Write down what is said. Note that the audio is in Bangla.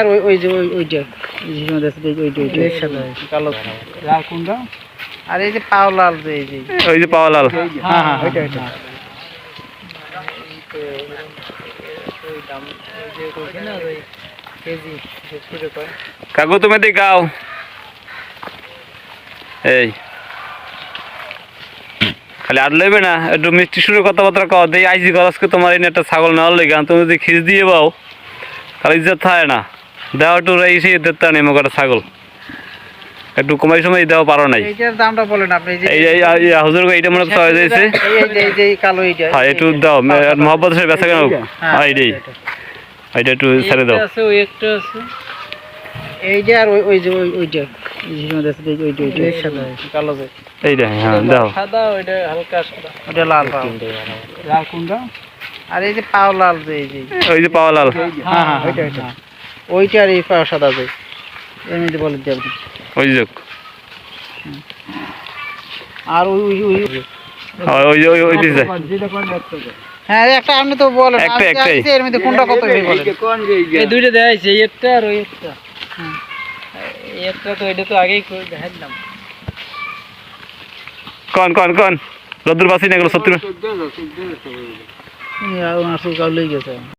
আর ওই ওই যে ওই ওইটা কালো লাল কোনটা? আর এই যে পাও লাল যে এই যে। ওই যে পাওয়া লাল হ্যাঁ হ্যাঁ ওইটা ওইটা কাকু তুমি দি গাও এই। খালি আর লইবে না একটু মিষ্টি সুরে কথাবার্তা কও। দেই আইসি গরজকে তোমার এনে একটা ছাগল নেওয়ার লেগে তুমি যদি খিচ দিয়ে পাও তাহলে ইজ্জত থাকে না। দেওয়া একটু এসে দেখতে নেই মোকাটা ছাগল একটু কমাই সময় দেওয়া পারো নাই এইটার দামটা বলেন আপনি এই যে এই এই এই হুজুর এইটা মনে হয় হয়ে যাইছে এই যে এই যে এই কালো হ্যাঁ একটু দাও মোহাম্মদ সাহেব বেচা কেন হ্যাঁ এইটাই এইটা একটু ছেড়ে দাও আছে ওই একটা আছে এইটা আর ওই ওই যে ওই ওইটা এই যে মধ্যে আছে, এই যে ওইটা ওইটা এর সাথে কালো যে এইটা হ্যাঁ দাও সাদা ওইটা হালকা সাদা ওইটা লাল লাল কোনটা আর এই যে পাও লাল যে এই যে ওই যে লাল হ্যাঁ হ্যাঁ ওইটা ওইটা ওইটা আর এই মধ্যে বলে আপনি ওই যে আর ওই ওই ওই একটা হ্যাঁ একটা আপনি তো বলেন। একটা, একটাই। এর মধ্যে কোনটা কত করে বলেন। এই দুইটা দেখাইছে একটা আর ওই একটা। একটা তো এটা তো আগেই দেখাইলাম। কন কন কন। রদ্দুর বাসি না এগুলো সত্যি